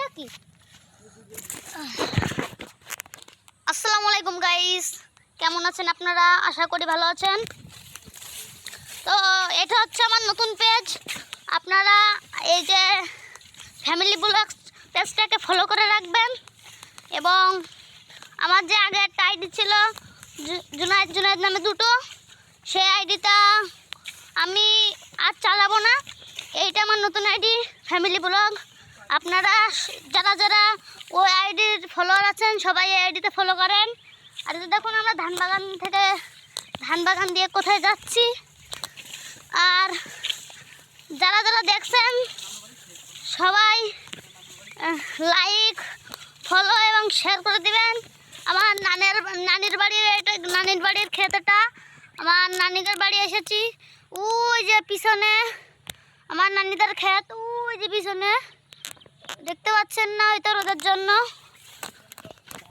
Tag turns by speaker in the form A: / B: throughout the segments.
A: এটা কি? আসসালামু আলাইকুম গাইস কেমন আছেন আপনারা? আশা করি ভালো আছেন। তো, এটা হচ্ছে আমার নতুন পেজ আপনারা এই যে ফ্যামিলি ব্লগ পেজটাকে ফলো করে রাখবেন। এবং আমার যে আগে একটা আইডি ছিল জুনায়েদ জুনায়েদ নামে দুটো, সেই আইডিটা আমি আর চালাবো না। এইটা আমার নতুন আইডি ফ্যামিলি ব্লগ আপনারা যারা যারা ওই আইডির ফলোয়ার আছেন, সবাই এই আইডিতে ফলো করেন। আর দেখুন আমরা ধান বাগান থেকে ধান বাগান দিয়ে কোথায় যাচ্ছি। আর যারা যারা দেখছেন, সবাই লাইক ফলো এবং শেয়ার করে দিবেন। আমার নানের, নানির বাড়ির এটা নানির বাড়ির ক্ষেতটা। আমার নানিদের বাড়ি এসেছি। ওই যে পিছনে, আমার নানিদের ক্ষেত, ওই যে পিছনে। দেখতে পাচ্ছেন না হয়তো রোদের জন্য।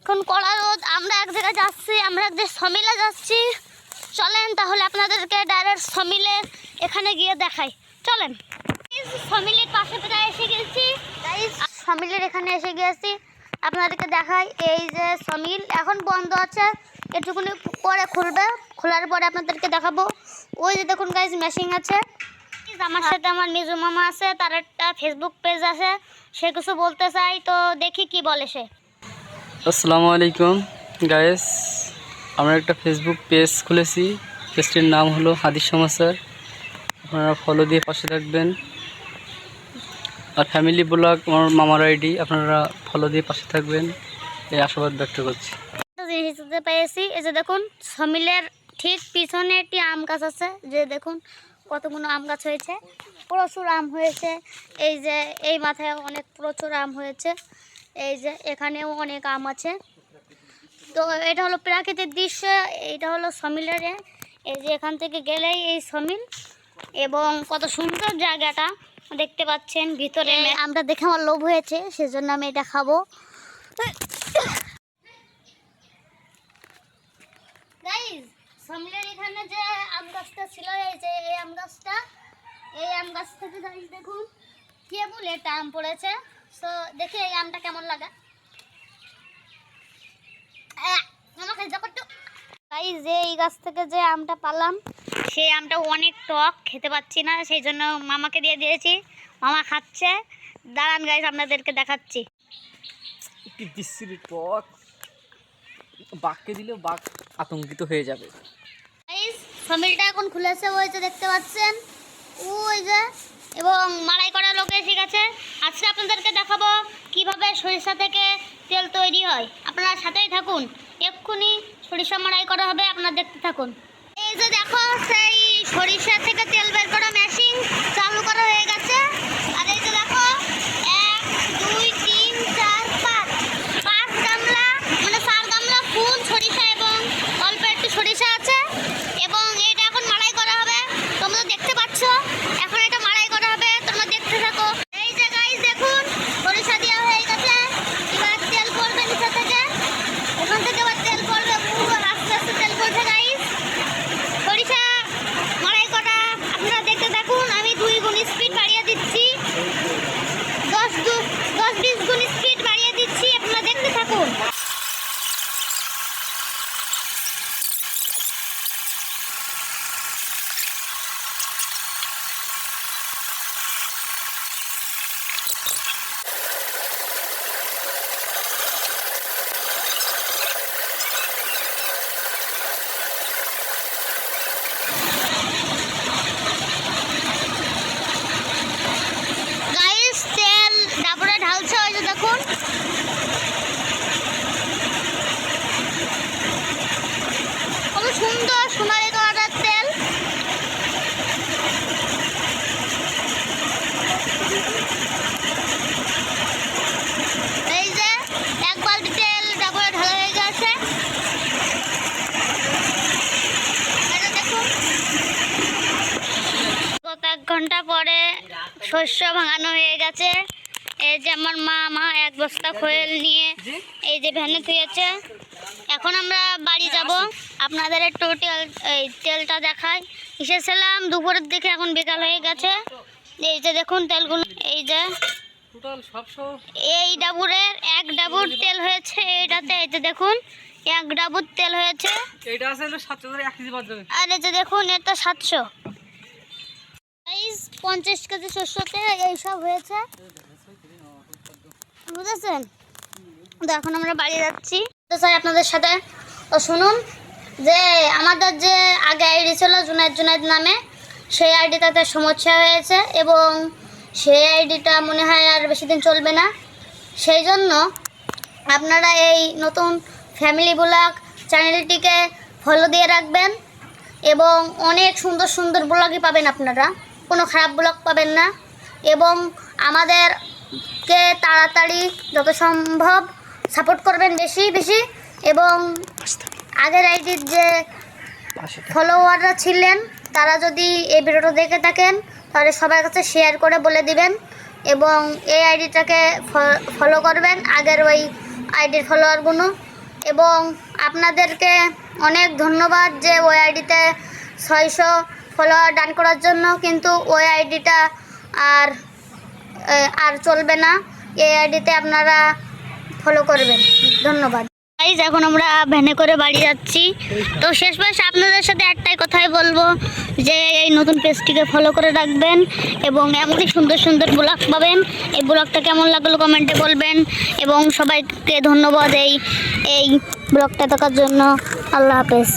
A: এখন কড়া রোদ, আমরা এক জায়গায় যাচ্ছি, আমরা এক জায়গায় সমিলে যাচ্ছি। চলেন তাহলে আপনাদেরকে ডাইরেক্ট সমিলে এখানে গিয়ে দেখাই। চলেন। সমিলের পাশে প্রায় এসে গেছি। সমিলের এখানে এসে গিয়েছি আপনাদেরকে দেখাই, এই যে সমিল এখন বন্ধ আছে। এটুকুনি পরে খুলবে, খোলার পরে আপনাদেরকে দেখাবো। ওই যে দেখুন গাইজ মেশিন আছে। আমার সাথে আমার মিজু মামা আছে তার একটা ফেসবুক পেজ আছে সে কিছু বলতে চাই তো দেখি কি বলে সে।
B: আসসালামু আলাইকুম গায়েস আমরা একটা ফেসবুক পেজ খুলেছি পেজটির নাম হলো হাদিস সমাচার। আপনারা ফলো দিয়ে পাশে থাকবেন। আর ফ্যামিলি ব্লগ আমার মামার আইডি আপনারা ফলো দিয়ে পাশে থাকবেন। এই আশাবাদ ব্যক্ত করছি।
A: জিনিস পেয়েছি এই যে দেখুন সমিলের ঠিক পিছনে একটি আম গাছ আছে যে দেখুন কতগুলো আম গাছ হয়েছে? প্রচুর আম হয়েছে। এই যে এই মাথায় অনেক প্রচুর আম হয়েছে। এই যে এখানেও অনেক আম আছে। তো এটা হলো প্রাকৃতিক দৃশ্য এটা হলো সমিলের। এই যে এখান থেকে গেলেই এই সমিল এবং কত সুন্দর জায়গাটা দেখতে পাচ্ছেন ভিতরে। আমরা দেখে আমার লোভ হয়েছে সেজন্য আমি এটা খাব। গাইজ সামনের এখানে যে আম গাছটা ছিল, এই যে এই আম গাছটা। এই আম গাছ থেকে দেখুন। কেবল এটা? আম পড়েছে। তো দেখি এই আমটা কেমন লাগে। গাইজ যে এই গাছ থেকে যে আমটা পালাম সেই আমটা অনেক টক, খেতে পাচ্ছি না, সেই জন্য মামাকে দিয়ে দিয়েছি। মামা খাচ্ছে। দাঁড়ান গাইজ আপনাদেরকে দেখাচ্ছি।
B: কি বিশ্রী টক। বাঘকে দিলেও বাঘ আতঙ্কিত হয়ে যাবে।
A: ফ্যামিলিটা এখন খুলেছে ওই যে দেখতে পাচ্ছেন। ওই যে, এবং মারাই করা লোকে এসে গেছে আজকে আপনাদেরকে দেখাবো কীভাবে সরিষা থেকে তেল তৈরি হয়। আপনারা সাথেই থাকুন। এক্ষুনি সরিষা মারাই করা হবে, আপনারা দেখতে থাকুন। এই যে দেখো, সেই সরিষা থেকে তেল বের করা মেশিন চালু করা গেছে আর এই যে দেখো এক দুই তিন চার পাঁচ পাঁচ গামলা মানে চার গামলা ফুল সরিষা এবং অল্প একটু সরিষা আছে এবং এটা এখন মাড়াই করা হবে তোমরা দেখতে পাচ্ছ এখন এটা মাড়াই করা হবে তোমরা দেখতে থাকো এই যে গাইস দেখুন সরিষা দেওয়া হয়ে গেছে এবার তেল পড়বে নিচে থেকে ওখান থেকে আবার তেল পড়বে পুরো আস্তে আস্তে তেল পড়ছে গাইস সরিষা মাড়াই করা আপনারা দেখতে থাকুন আমি দুই গুণ স্পিড বাড়িয়ে দিচ্ছি দশ দু দশ বিশ গুণ স্পিড বাড়িয়ে দিচ্ছি আপনারা দেখতে থাকুন গাইস তেল ডাবরে ঢালছে ওই যে দেখুন কত সুন্দর সোনালি কালারের তেল এই যে এক বালতি তেল ডাবরে ঢালা হয়ে গেছে এই যে দেখুন গত এক ঘণ্টা পরে শস্য ভাঙানো হয়ে গেছে। এই যে আমার মা মা এক বস্তা খোয়েল নিয়ে এই যে ভ্যানে থুয়েছে এখন আমরা বাড়ি যাব। আপনাদের একটু তেল এই তেলটা দেখাই। এসেছিলাম দুপুরের দিকে এখন বিকাল হয়ে গেছে। এই যে দেখুন তেলগুলো এই যে। এই ডাবুরের এক ডাবুর তেল হয়েছে এইটাতে এই যে দেখুন এক ডাবুর তেল হয়েছে।
B: এইটা আছে
A: আর এই যে দেখুন এটা সাতশো। পঞ্চাশ কেজি শস্যতে এইসব হয়েছে। বুঝেছেন? তো এখন আমরা বাড়ি যাচ্ছি। তো স্যার, আপনাদের সাথে তো শুনুন, যে আমাদের যে আগে আইডি ছিল জুনাইদ জুনাইদ নামে, সেই আইডিটাতে সমস্যা হয়েছে এবং সেই আইডিটা মনে হয় আর বেশি দিন চলবে না। সেই জন্য আপনারা এই নতুন ফ্যামিলি ব্লগ চ্যানেলটিকে ফলো দিয়ে রাখবেন এবং অনেক সুন্দর সুন্দর ব্লগই পাবেন আপনারা। কোনো খারাপ ব্লগ পাবেন না এবং আমাদেরকে তাড়াতাড়ি যত সম্ভব সাপোর্ট করবেন বেশি বেশি এবং আগের আইডির যে ফলোয়াররা ছিলেন তারা যদি এই ভিডিওটা দেখে থাকেন তাহলে সবার কাছে শেয়ার করে বলে দিবেন এবং এই আইডিটাকে ফলো করবেন আগের ওই আইডির ফলোয়ারগুলো এবং আপনাদেরকে অনেক ধন্যবাদ যে ওই আইডিতে ছয়শো ফলোয়ার ডান করার জন্য কিন্তু ওই আইডিটা আর আর চলবে না। এই আইডিতে আপনারা ফলো করবেন। ধন্যবাদ। গাইজ এখন আমরা ভ্যানে করে বাড়ি যাচ্ছি। তো শেষ মাস আপনাদের সাথে একটাই কথাই বলব, যে এই নতুন পেজটিকে ফলো করে রাখবেন এবং এমনই সুন্দর সুন্দর ব্লগ পাবেন। এই ব্লগটা কেমন লাগল কমেন্টে বলবেন। এবং সবাইকে ধন্যবাদ এই এই ব্লগটা থাকার জন্য। আল্লাহ হাফেজ।